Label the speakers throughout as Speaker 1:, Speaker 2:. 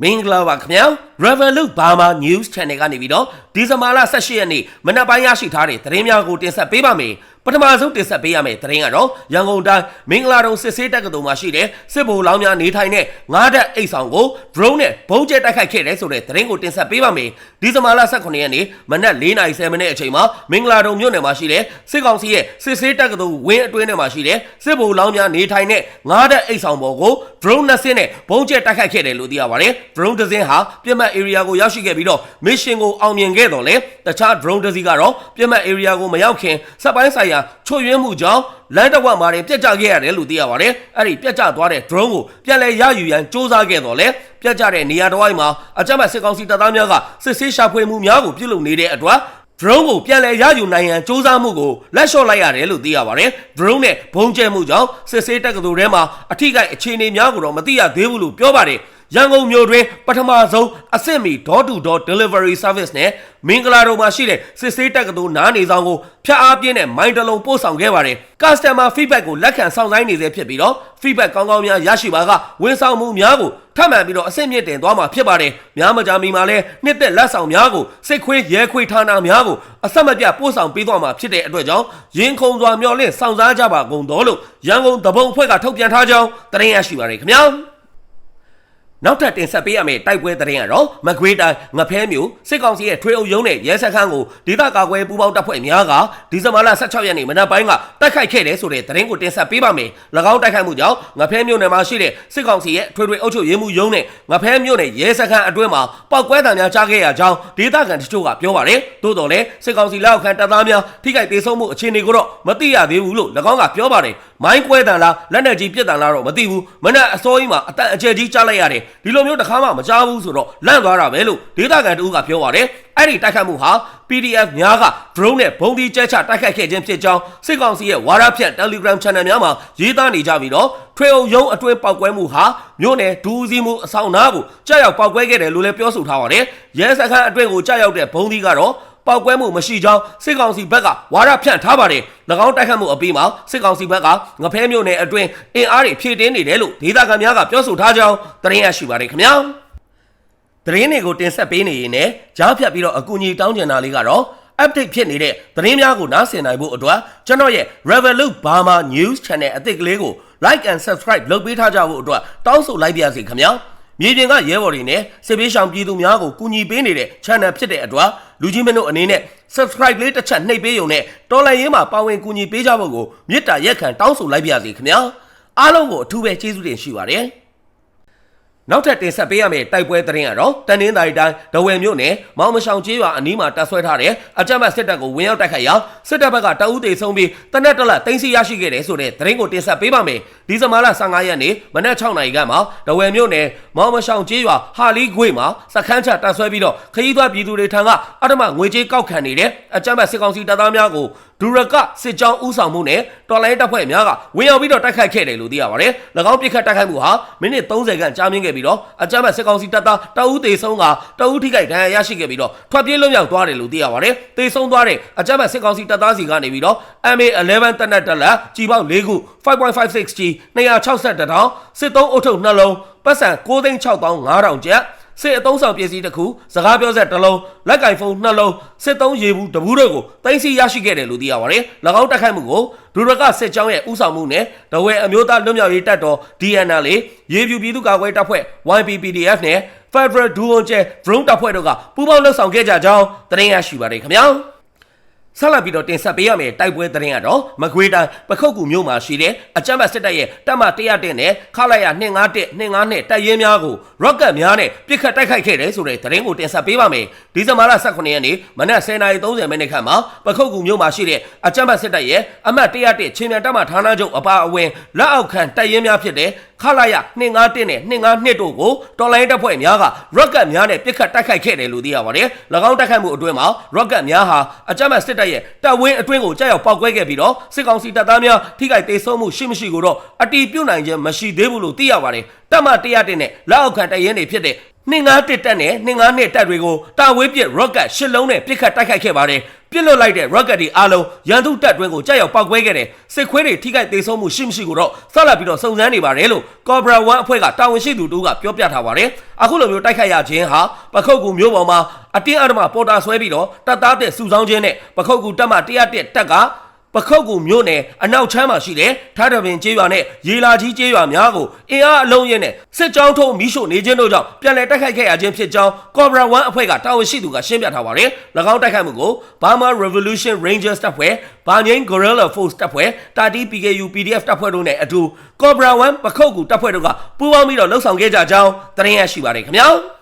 Speaker 1: မင်္ဂလာပါခင်ဗျာ Revolut Burma News Channel ကနေပြီးတော့ဒီဇင်ဘာလ18ရက်နေ့မနက်ပိုင်းရရှိထားတဲ့သတင်းများကိုတင်ဆက်ပေးပါမယ်ပထမဆုံးတင်ဆက်ပေးရမယ့်သတင်းကတော့ရန်ကုန်တိုင်းမင်္ဂလာတုံစစ်ဆေးတက္ကသိုလ်မှာရှိတဲ့စစ်ဗိုလ်လောင်းများနေထိုင်တဲ့ငါးတက်အိတ်ဆောင်ကို drone နဲ့ဘုံကျဲတိုက်ခိုက်ခဲ့တဲ့ဆိုတဲ့သတင်းကိုတင်ဆက်ပေးပါမယ်ဒီဇင်ဘာလ18ရက်နေ့မနက်4:30မိနစ်အချိန်မှာမင်္ဂလာတုံမြို့နယ်မှာရှိတဲ့စစ်ကောင်စီရဲ့စစ်ဆေးတက္ကသိုလ်ဝင်းအတွင်းထဲမှာရှိတဲ့စစ်ဗိုလ်လောင်းများနေထိုင်တဲ့ငါးတက်အိတ်ဆောင်ပေါ်ကို drone နဲ့ဆင်းနဲ့ဘုံကျဲတိုက်ခိုက်ခဲ့တယ်လို့သိရပါတယ် drone တစ်စင်းဟာပြစ်မှတ် area ကိုရောက်ရှိခဲ့ပြီးတော့ mission ကိုအောင်မြင်ခဲ့တော့လေတခြား drone တစ်စီးကတော့ပြစ်မှတ် area ကိုမရောက်ခင်စက်ပိုင်းဆိုင်ရာချွတ်ယွင်းမှုကြောင့်လမ်းတစ်ဝက်မှာတင်ပြတ်ကျခဲ့ရတယ်လို့သိရပါတယ်အဲ့ဒီပြတ်ကျသွားတဲ့ drone ကိုပြန်လည်ရယူရန်စ조사ခဲ့တော့လေပြတ်ကျတဲ့နေရာတစ်ဝိုက်မှာအကြမ်းဖက်စစ်ကောင်စီတပ်သားများကစစ်ဆေးရှာဖွေမှုများကိုပြုလုပ်နေတဲ့အတွက် drone ကိုပြန်လည်ရယူနိုင်ရန်စ조사မှုကိုလက်လျှော့လိုက်ရတယ်လို့သိရပါတယ် drone နဲ့ဘုံကျဲမှုကြောင့်စစ်ဆေးတက္ကသိုလ်ထဲမှာအထိကိအခြေအနေများကိုတော့မသိရသေးဘူးလို့ပြောပါတယ် ရန်ကုန်မြို့တွင်ပထမဆုံးအဆင့်မီ door to door delivery service နဲ့မင်္ဂလာတုံမှာရှိတဲ့စစ်ဆေးတက္ကသိုလ်နားနေဆောင်ကိုဖျက်အားပြင်းတဲ့မိုင်းတလုံးပို့ဆောင်ခဲ့ပါတယ် customer feedback ကိုလက်ခံစောင့်ဆိုင်းနေစေဖြစ်ပြီးတော့ feedback ကောင်းကောင်းများရရှိပါကဝန်ဆောင်မှုများကိုထပ်မံပြီးတော့အဆင့်မြင့်တင်သွားမှာဖြစ်ပါတယ်များမကြမီမှာလဲနှစ်သက်လက်ဆောင်များကိုစိတ်ခွေးရဲခွေးဌာနများကိုအဆက်မပြတ်ပို့ဆောင်ပေးသွားမှာဖြစ်တဲ့အတွက်ကြောင့်ရင်ခုန်စွာမျှော်လင့်စောင့်စားကြပါကုန်တော်လို့ရန်ကုန်တပုံအဖွဲ့ကထုတ်ပြန်ထားကြောင်းသတင်းရရှိပါရခင်ဗျာ နောက်ထပ်တင်ဆက်ပေးရမယ့်တိုက်ပွဲသတင်းကတော့မကွေးတိုင်းငဖဲမြို့စစ်ကောင်စီရဲ့ထွေအုပ်ရုံးနဲ့ရဲစခန်းကိုဒေသကာကွယ်ပူးပေါင်းတပ်ဖွဲ့များကဒီဇင်ဘာလ16ရက်နေ့မနက်ပိုင်းကတိုက်ခိုက်ခဲ့တယ်ဆိုတဲ့သတင်းကိုတင်ဆက်ပေးပါမယ်။၎င်းတိုက်ခိုက်မှုကြောင့်ငဖဲမြို့နယ်မှာရှိတဲ့စစ်ကောင်စီရဲ့ထွေထွေအုပ်ချုပ်ရေးမှုရုံးနဲ့ငဖဲမြို့နယ်ရဲစခန်းအတွင်းမှာပောက်ကွဲတံများကြားခဲ့ရကြောင်းဒေသခံတချို့ကပြောပါတယ်။သို့တော်လည်းစစ်ကောင်စီလက်အောက်ခံတပ်သားများထိခိုက်ဒေဆုံးမှုအခြေအနေကိုတော့မသိရသေးဘူးလို့၎င်းကပြောပါတယ်။မိုင်းကွဲတံလားလက်နက်ကြီးပစ်တံလားတော့မသိဘူး။မနက်အစောကြီးမှာအတန်အကျယ်ကြီးကြားလိုက်ရတယ်။ဒီလိုမျိုးတစ်ခါမှမကြားဘူးဆိုတော့လန့်သွားတာပဲလို့ဒေသခံတဦးကပြောပါတယ်။အဲ့ဒီတိုက်ခတ်မှုဟာ PDF များက drone နဲ့ဘုံဒီကျဲချတိုက်ခိုက်ခဲ့ခြင်းဖြစ်ကြောင်းစစ်ကောင်စီရဲ့ဝါဒဖြန့် Telegram Channel များမှာရေးသားနေကြပြီးတော့ထွေအုပ်ရုံးအတွင်းပောက်ကွဲမှုဟာမြို့နယ်ဒူးစီမှုအဆောင်နာကိုကြောက်ရောက်ပောက်ကွဲခဲ့တယ်လို့လည်းပြောဆိုထားပါတယ်။ရဲစခန်းအတွင်းကိုကြောက်ရောက်တဲ့ဘုံဒီကတော့ ပောက်ကွဲမှုမရှိကြောင်းစစ်ကောင်စီဘက်ကဝါဒဖြန့်ထားပါတယ်။၎င်းတိုက်ခတ်မှုအပြီးမှာစစ်ကောင်စီဘက်ကငဖဲမြို့နယ်အတွင်းအင်အားတွေဖြည့်တင်းနေတယ်လို့ဒေသခံများကပြောဆိုထားကြောင်းသတင်းရရှိပါတယ်ခင်ဗျာ။သတင်းတွေကိုတင်ဆက်ပေးနေရင်လည်းကြားဖြတ်ပြီးတော့အကူအညီတောင်းကျင်တာလေးကတော့ update ဖြစ်နေတဲ့သတင်းများကိုနားဆင်နိုင်ဖို့အတွက်ကျွန်တော်ရဲ့ Revolut Burma News Channel အသစ်ကလေးကို like and subscribe လုပ်ပေးထားကြဖို့အတွက်တောင်းဆိုလိုက်ပါရစေခင်ဗျာ မြေပြင်ကရဲဘော်တွေနဲ့စစ်ပေးရှောင်ပြည်သူများကိုကူညီပေးနေတဲ့ channel ဖြစ်တဲ့အတွက်လူကြီးမင်းတို့အနေနဲ့ subscribe လေးတစ်ချက်နှိပ်ပေးရုံနဲ့တော်လိုင်းရေးမှာပါဝင်ကူညီပေးကြဖို့ကိုမေတ္တာရက်ခံတောင်းဆိုလိုက်ပါရစေခင်ဗျာအားလုံးကိုအထူးပဲကျေးဇူးတင်ရှိပါတယ် နောက်ထပ်တင်ဆက်ပေးရမယ့်တိုက်ပွဲသတင်းကတော့တနင်္သာရီတိုင်းဒဝယ်မြို့နယ်မောင်မရှောင်ကျေးရွာအနီးမှာတပ်ဆွဲထားတဲ့အကြမ်းဖက်စစ်တပ်ကိုဝင်ရောက်တိုက်ခိုက်ရာစစ်တပ်ဘက်ကတအုပ်သေးဆုံးပြီးတနက်တလက်တင်စီရရှိခဲ့တယ်ဆိုတဲ့သတင်းကိုတင်ဆက်ပေးပါမယ်ဒီဇင်ဘာလ15ရက်နေ့မနက်6နာရီခန့်မှာဒဝယ်မြို့နယ်မောင်မရှောင်ကျေးရွာဟာလီခွေမှာစခန်းချတပ်ဆွဲပြီးတော့ခရီးသွားပြည်သူတွေထံကအထမငွေကြေးကောက်ခံနေတဲ့အကြမ်းဖက်စစ်ကောင်စီတပ်သားများကိုဒူရကစစ်ကြောင်းဥဆောင်မှုနဲ့တော်လိုင်းတပ်ဖွဲ့များကဝင်ရောက်ပြီးတော့တိုက်ခိုက်ခဲ့တယ်လို့သိရပါတယ်။၎င်းပြစ်ခတ်တိုက်ခိုက်မှုဟာမိနစ်30ခန့်ကြာမြင့်ခဲ့ပြီးတော့အကြမ်းဖက်စစ်ကောင်စီတပ်သားတအူးတေဆုံးကတအူးထိခိုက်ဒဏ်ရာရရှိခဲ့ပြီးတော့ထွက်ပြေးလွတ်မြောက်သွားတယ်လို့သိရပါတယ်။တေဆုံးသွားတဲ့အကြမ်းဖက်စစ်ကောင်စီတပ်သားစီကနေပြီးတော့ MA11 တက်နက်တက်လက်ကြီးပေါက်၄ခု5.56 G 261တောင်စစ်သုံးအုပ်ထုပ်နှလုံးပတ်စံ9,6500ကျပ် စစ်အုံဆောင်ပစ္စည်းတစ်ခုစကားပြောဆက်တစ်လုံးလက်ကင်ဖုန်းနှလုံးစစ်သုံးရေဘူးတဘူးတို့ကိုတင်စီရရှိခဲ့တယ်လို့သိရပါတယ်။၎င်းတိုက်ခိုက်မှုကိုဒူရကစစ်ကြောင်းရဲ့ဥဆောင်မှုနဲ့တဝဲအမျိုးသားလွတ်မြောက်ရေးတပ်တော် DNL ရေပြူပြည်သူ့ကာကွယ်တပ်ဖွဲ့ YPPDF နဲ့ Federal Duo Jet Drone တပ်ဖွဲ့တို့ကပူးပေါင်းလှုပ်ဆောင်ခဲ့ကြကြောင်းသတင်းရရှိပါတယ်ခင်ဗျာ။ ဆက်လက်ပြီးတော့တင်ဆက်ပေးရမယ့်တိုက်ပွဲသတင်းကတော့မကွေးတိုင်းပခုတ်ကူမြို့မှာရှိတဲ့အကြမ်းဖက်စစ်တပ်ရဲ့တပ်မ101နဲ့ခလာရ251 252တပ်ရင်းများကို rocket များနဲ့ပစ်ခတ်တိုက်ခိုက်ခဲ့တယ်ဆိုတဲ့သတင်းကိုတင်ဆက်ပေးပါမယ်။ဒီဇင်ဘာလ18ရက်နေ့မနက်10:30မိနစ်ခန့်မှာပခုတ်ကူမြို့မှာရှိတဲ့အကြမ်းဖက်စစ်တပ်ရဲ့အမှတ်101ချင်းမြန်တပ်မဌာနချုပ်အပါအဝင်လက်အောက်ခံတပ်ရင်းများဖြစ်တဲ့ခလာရ251နဲ့252တို့ကိုတော်လိုင်းတပ်ဖွဲ့များက rocket များနဲ့ပစ်ခတ်တိုက်ခိုက်ခဲ့တယ်လို့သိရပါတယ်။၎င်းတိုက်ခိုက်မှုအတွင်းမှာ rocket များဟာအကြမ်းဖက်စစ်တပ်ရဲ့တပ်ဝင်းအတွင်းကိုကြောက်ရောက်ပောက်ကွဲခဲ့ပြီးတော့စစ်ကောင်စီတပ်သားများထိခိုက်ဒေဆုံးမှုရှိမရှိကိုတော့အတီးပြုတ်နိုင်ခြင်းမရှိသေးဘူးလို့သိရပါတယ်။တပ်မ101နဲ့လက်အောက်ခံတပ်ရင်းတွေဖြစ်တဲ့ 251တက်နဲ့252တက်တွေကိုတာဝေးပစ် rocket ရှစ်လုံးနဲ့ပစ်ခတ်တိုက်ခိုက်ခဲ့ပါတယ်။ပြစ်လွတ်လိုက်တဲ့ rocket တွေအားလုံးရန်သူတပ်တွင်းကိုကြောက်ရောက်ပောက်ကွဲခဲ့တယ်စစ်ခွေးတွေထိခိုက်ဒေဆုံးမှုရှိမရှိကိုတော့ဆက်လက်ပြီးတော့စုံစမ်းနေပါတယ်လို့ Cobra 1အဖွဲ့ကတာဝန်ရှိသူတို့ကပြောပြထားပါတယ်အခုလိုမျိုးတိုက်ခိုက်ရခြင်းဟာပခုတ်ကူမျိုးပေါ်မှာအတင်းအဓမ္မပေါ်တာဆွဲပြီးတော့တပ်သားတဲ့စုဆောင်းခြင်းနဲ့ပခုတ်ကူတပ်မ101တပ်က ပခုတ်ကူမြို့နယ်အနောက်ချမ်းမှာရှိတဲ့ထားတပင်ကျေးရွာနဲ့ရေလာကြီးကျေးရွာများကိုအင်အားအလုံးရင်းနဲ့စစ်ကြောင်းထုံးမီးရှို့နေခြင်းတို့ကြောင့်ပြန်လည်တိုက်ခိုက်ခဲ့ရခြင်းဖြစ်ကြောင်း Cobra 1အဖွဲ့ကတာဝန်ရှိသူကရှင်းပြထားပါတယ်။၎င်းတိုက်ခိုက်မှုကို Burma Revolution Rangers တပ်ဖွဲ့၊ဘာငိန်း Guerrilla Force တပ်ဖွဲ့၊တာတီ PKU PDF တပ်ဖွဲ့တို့နဲ့အတူ Cobra 1ပခုတ်ကူတပ်ဖွဲ့တို့ကပူးပေါင်းပြီးတော့လှုပ်ဆောင်ခဲ့ကြကြောင်းသတင်းရရှိပါတယ်ခင်ဗျာ။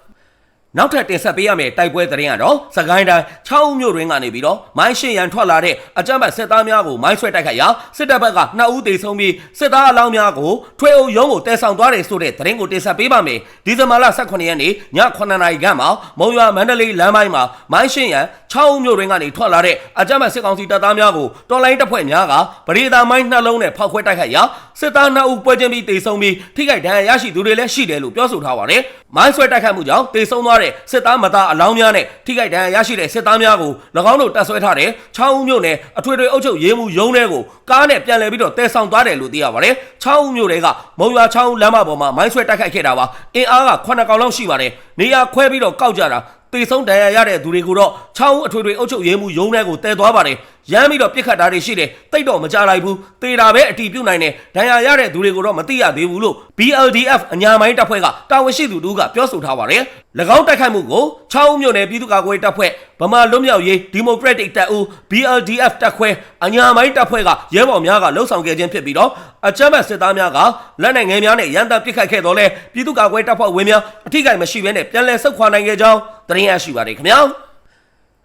Speaker 1: နောက်ထပ်တင်ဆက်ပေးရမယ့်တိုက်ပွဲသတင်းကတော့စကိုင်းတိုင်း6ဦးမြို့တွင်ကနေပြီးတော့မိုင်းရှင်ရန်ထွက်လာတဲ့အကြမ်းဖက်စစ်သားများကိုမိုင်းဆွဲတိုက်ခိုက်ရာစစ်တပ်ဘက်က2ဦးသေဆုံးပြီးစစ်သားအလောင်းများကိုထွေအုပ်ရုံးကိုတဲဆောင်သွားတယ်ဆိုတဲ့သတင်းကိုတင်ဆက်ပေးပါမယ်ဒီဇင်ဘာလ18ရက်နေ့ည9:00နာရီခန့်မှာမုံရွာမန္တလေးလမ်းပိုင်းမှာမိုင်းရှင်ရန်6ဦးမြို့တွင်ကနေထွက်လာတဲ့အကြမ်းဖက်စစ်ကောင်စီတပ်သားများကိုတော်လိုင်းတပ်ဖွဲ့များကပရိဒါမိုင်းနှလုံးနဲ့ဖောက်ခွဲတိုက်ခိုက်ရာစစ်သား2ဦးပွဲချင်းပြီးသေဆုံးပြီးထိခိုက်ဒဏ်ရာရရှိသူတွေလည်းရှိတယ်လို့ပြောဆိုထားပါတယ်မိုင်းဆွဲတိုက်ခိုက်မှုကြောင့်သေဆုံးသွားတဲ့စစ်သားမသားအလောင်းများနဲ့ထိခိုက်ဒဏ်ရာရရှိတဲ့စစ်သားများကို၎င်းတို့တပ်ဆွဲထားတဲ့6ဦးမြို့နယ်အထွေထွေအုပ်ချုပ်ရေးမှူးရုံးထဲကိုကားနဲ့ပြန်လည်ပြီးတော့တဲဆောင်သွားတယ်လို့သိရပါတယ်6ဦးမြို့တွေကမုံရွာ6ဦးလမ်းမပေါ်မှာမိုင်းဆွဲတိုက်ခိုက်ခဲ့တာပါအင်အားက9កောင်လောက်ရှိပါတယ်နေရာခွဲပြီးတော့ကောက်ကြတာ တေဆုံးဒဏ်ရာရတဲ့သူတွေကိုတော့ချောင်းအထွေထွေအုပ်ချုပ်ရေးမှုရုံးထဲကိုတဲသွားပါတယ်ရမ်းပြီးတော့ပြစ်ခတ်တာတွေရှိတယ်တိတ်တော့မကြလိုက်ဘူးတေတာပဲအတီးပြုတ်နိုင်တယ်ဒဏ်ရာရတဲ့သူတွေကိုတော့မသိရသေးဘူးလို့ BLDF အညာမိုင်းတပ်ဖွဲ့ကတာဝန်ရှိသူတို့ကပြောဆိုထားပါတယ်၎င်းတိုက်ခိုက်မှုကိုချောင်းမြို့နယ်ပြည်သူ့ကာကွယ်တပ်ဖွဲ့ဗမာလွတ်မြောက်ရေးဒီမိုကရက်တစ်တပ်ဦး BLDF တပ်ခွဲအညာမိုင်းတပ်ဖွဲ့ကရဲဘော်များကလှုပ်ဆောင်ခဲ့ခြင်းဖြစ်ပြီးတော့အကြမ်းဖက်စစ်သားများကလက်နက်ငယ်များနဲ့ရန်တပ်ပစ်ခတ်ခဲ့တော့လဲပြည်သူ့ကာကွယ်တပ်ဖွဲ့ဝင်များအထိကိမရှိဘဲနဲ့ပြန်လည်ဆုတ်ခွာနိုင်ခဲ့ကြောင်းသတင်းရရှိပါတယ်ခင်ဗျာ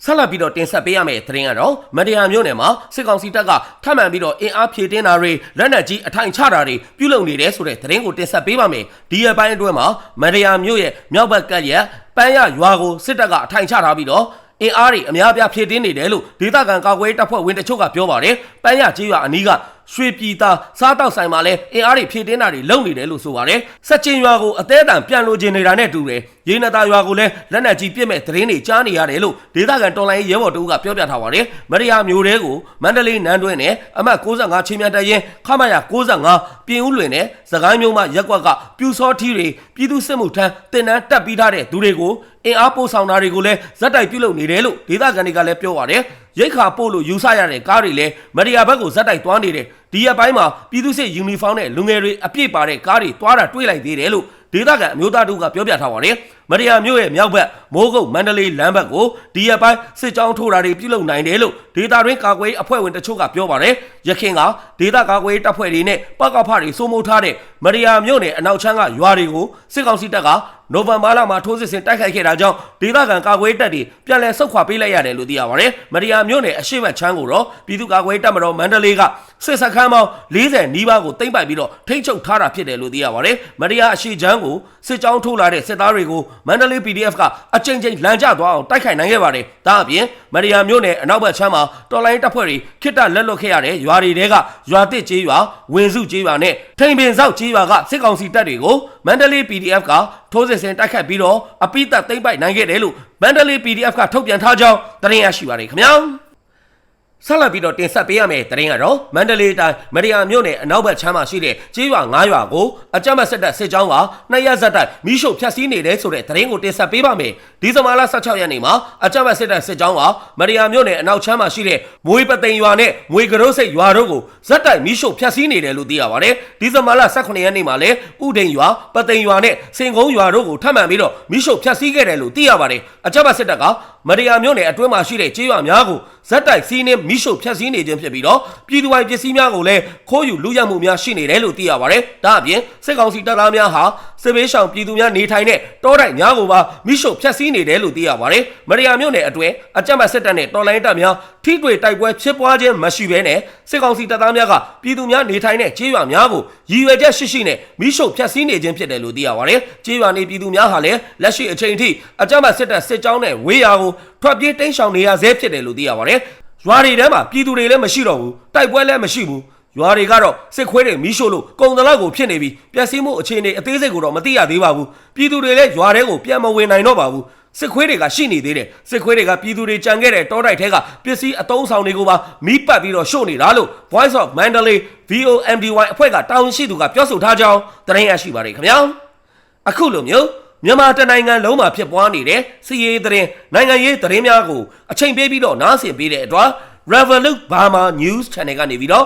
Speaker 1: ဆက်လက်ပြီးတော့တင်ဆက်ပေးရမယ့်သတင်းကတော့မတရားမျိုးနယ်မှာစစ်ကောင်စီတပ်ကထပ်မံပြီးတော့အင်အားဖြည့်တင်းတာတွေလက်နက်ကြီးအထိုင်ချတာတွေပြုလုပ်နေတယ်ဆိုတဲ့သတင်းကိုတင်ဆက်ပေးပါမယ်ဒီရက်ပိုင်းအတွင်းမှာမတရားမျိုးရဲ့မြောက်ဘက်ကရက်ပန်းရရွာကိုစစ်တပ်ကအထိုင်ချထားပြီးတော့အင်အားတွေအများအပြားဖြည့်တင်းနေတယ်လို့ဒေသခံကာကွယ်တပ်ဖွဲ့ဝင်တချို့ကပြောပါတယ်။ပန်းရကြီးရွာအနီးက ရွှေပြည်သားစားတောက်ဆိုင်မှာလည်းအင်အားတွေဖြည့်တင်းတာတွေလုပ်နေတယ်လို့ဆိုပါတယ်။စက်ချင်းရွာကိုအသေးအတန်ပြန်လိုချင်နေတာနဲ့တူတယ်။ရေနတာရွာကိုလည်းလက်နက်ကြီးပြစ်မဲ့သတင်းတွေကြားနေရတယ်လို့ဒေသခံတော်လိုင်းရဲဘော်တို့ကပြောပြထားပါတယ်။မရိယာမျိုးတဲကိုမန္တလေးနန်းတွင်းနဲ့အမှတ်65ချင်းမြတ်တရင်ခမရ65ပြင်ဦးလွင်နဲ့စကိုင်းမျိုးမှရက်ကွက်ကပြူစောထီးတွေပြည်သူစစ်မှုထမ်းတင်နန်းတက်ပြီးထားတဲ့သူတွေကိုအင်အားပို့ဆောင်တာတွေကိုလည်းဇက်တိုက်ပြုလုပ်နေတယ်လို့ဒေသခံတွေကလည်းပြောပါတယ်။ ရိတ်ခါပို့လို့ယူဆရတဲ့ကားတွေလည်းမရိယာဘက်ကိုဇက်တိုက်သွားနေတယ်။ဒီရက်ပိုင်းမှာပြည်သူစစ်ယူနီဖောင်းနဲ့လူငယ်တွေအပြည့်ပါတဲ့ကားတွေသွားတာတွေ့လိုက်သေးတယ်လို့ဒေသခံအမျိုးသားတို့ကပြောပြထားပါတယ်။ မရိယာမျိုးရဲ့မြောက်ဘက်မိုးကုတ်မန္တလေးလမ်းဘက်ကိုဒီရက်ပိုင်းစစ်ကြောင်းထိုးတာတွေပြုလုပ်နိုင်တယ်လို့ဒေသတွင်းကာကွယ်အဖွဲ့ဝင်တချို့ကပြောပါတယ်။ရခင်ကဒေသကာကွယ်တပ်ဖွဲ့တွေနဲ့ပကဖတွေစိုးမိုးထားတဲ့မရိယာမျိုးနဲ့အနောက်ချမ်းကရွာတွေကိုစစ်ကောင်စီတပ်ကနိုဝင်ဘာလမှာထိုးစစ်ဆင်တိုက်ခိုက်ခဲ့တာကြောင့်ဒေသခံကာကွယ်တပ်တွေပြန်လည်ဆုတ်ခွာပေးလိုက်ရတယ်လို့သိရပါတယ်။မရိယာမျိုးနဲ့အရှိမချမ်းကိုတော့ပြည်သူ့ကာကွယ်တပ်မတော်မန္တလေးကစစ်စခန်းပေါင်း40နီးပါးကိုသိမ်းပိုက်ပြီးတော့ထိန်းချုပ်ထားတာဖြစ်တယ်လို့သိရပါတယ်။မရိယာအရှိချမ်းကိုစစ်ကြောင်းထိုးလာတဲ့စစ်သားတွေကိုမန္တလေး PDF ကအကြိမ်ကြိမ်လမ်းကျသွားအောင်တိုက်ခိုက်နိုင်ခဲ့ပါတယ်။ဒါအပြင်မရိယာမျိုးနဲ့အနောက်ဘက်ချမ်းမှာတော်လိုင်းတပ်ဖွဲ့တွေခိတ္တလက်လွတ်ခဲ့ရတဲ့ရွာတွေကရွာတစ်ကျေးရွာဝင်စုကျေးရွာနဲ့ထိန်ပင်ဆောက်ကျေးရွာကစစ်ကောင်စီတပ်တွေကိုမန္တလေး PDF ကထိုးစစ်ဆင်တိုက်ခတ်ပြီးတော့အပိသက်သိမ့်ပိုက်နိုင်ခဲ့တယ်လို့မန္တလေး PDF ကထုတ်ပြန်ထားကြောင်းသတင်းရရှိပါတယ်ခင်ဗျာ။ ဆက်လက်ပြီးတော့တင်ဆက်ပေးရမယ့်သတင်းကတော့မန္တလေးတိုင်းမရိယာမြို့နယ်အနောက်ဘက်ချမ်းမှာရှိတဲ့ကျေးရွာ9ရွာကိုအကြမ်းဖက်စစ်တပ်စစ်ကြောင်းကနှစ်ရက်ဆက်တိုက်မိရှုဖျက်ဆီးနေတယ်ဆိုတဲ့သတင်းကိုတင်ဆက်ပေးပါမယ်။ဒီဇင်ဘာလ16ရက်နေ့မှာအကြမ်းဖက်စစ်တပ်စစ်ကြောင်းကမရိယာမြို့နယ်အနောက်ချမ်းမှာရှိတဲ့မွေပသိမ်ရွာနဲ့မွေကရုစိတ်ရွာတို့ကိုဇက်တိုက်မိရှုဖျက်ဆီးနေတယ်လို့သိရပါတယ်။ဒီဇင်ဘာလ18ရက်နေ့မှာလည်းဥဒိန်ရွာပသိမ်ရွာနဲ့စင်ကုန်းရွာတို့ကိုထပ်မံပြီးတော့မိရှုဖျက်ဆီးခဲ့တယ်လို့သိရပါတယ်။အကြမ်းဖက်စစ်တပ်က မရိယာမြို့နယ်အတွင်းမှာရှိတဲ့ကျေးရွာများကိုဇက်တိုက်စီးနှင်းမိရှုဖျက်ဆီးနေခြင်းဖြစ်ပြီးတော့ပြည်သူပိုင်ပစ္စည်းများကိုလည်းခိုးယူလူရမှုများရှိနေတယ်လို့သိရပါတယ်။ဒါအပြင်စစ်ကောင်စီတပ်သားများဟာ စစ်ဘေးရှောင်ပြည်သူများနေထိုင်တဲ့တောတိုက်များကိုပါမိရှုဖျက်ဆီးနေတယ်လို့သိရပါတယ်။မရိယာမြို့နယ်အတွင်းအကြမ်းဖက်စစ်တပ်နဲ့တော်လိုင်းတပ်များထိတွေ့တိုက်ပွဲဖြစ်ပွားခြင်းမရှိဘဲနဲ့စစ်ကောင်စီတပ်သားများကပြည်သူများနေထိုင်တဲ့ကျေးရွာများကိုရည်ရွယ်ချက်ရှိရှိနဲ့မိရှုဖျက်ဆီးနေခြင်းဖြစ်တယ်လို့သိရပါတယ်။ကျေးရွာနေပြည်သူများဟာလည်းလက်ရှိအချိန်ထိအကြမ်းဖက်စစ်တပ်စစ်ကြောင်းနဲ့ဝေးရာကိုထွက်ပြေးတိမ်းရှောင်နေရဆဲဖြစ်တယ်လို့သိရပါတယ်။ရွာတွေထဲမှာပြည်သူတွေလည်းမရှိတော့ဘူးတိုက်ပွဲလည်းမရှိဘူး ရွာတွေကတော့စစ်ခွေးတွေမီးရှို့လို့ကုံတလောက်ကိုဖြစ်နေပြီးပျက်စီးမှုအခြေအနေအသေးစိတ်ကိုတော့မသိရသေးပါဘူးပြည်သူတွေလည်းရွာထဲကိုပြန်မဝင်နိုင်တော့ပါဘူးစစ်ခွေးတွေကရှိနေသေးတယ်စစ်ခွေးတွေကပြည်သူတွေကြံခဲ့တဲ့တောတိုက်ထဲကပစ္စည်းအတုံးဆောင်တွေကိုပါမီးပတ်ပြီးတော့ရှို့နေတာလို့ Voice of Mandalay VOMDY အဖွဲ့ကတာဝန်ရှိသူကပြောဆိုထားကြောင်းသတင်းရရှိပါတယ်ခင်ဗျာအခုလိုမျိုးမြန်မာတနိုင်ငံလုံးမှာဖြစ်ပွားနေတဲ့စီးရေးသတင်းနိုင်ငံရေးသတင်းများကိုအချိန်ပေးပြီးတော့နားဆင်ပေးတဲ့အတွက် Revolut Burma News Channel ကနေပြီးတော့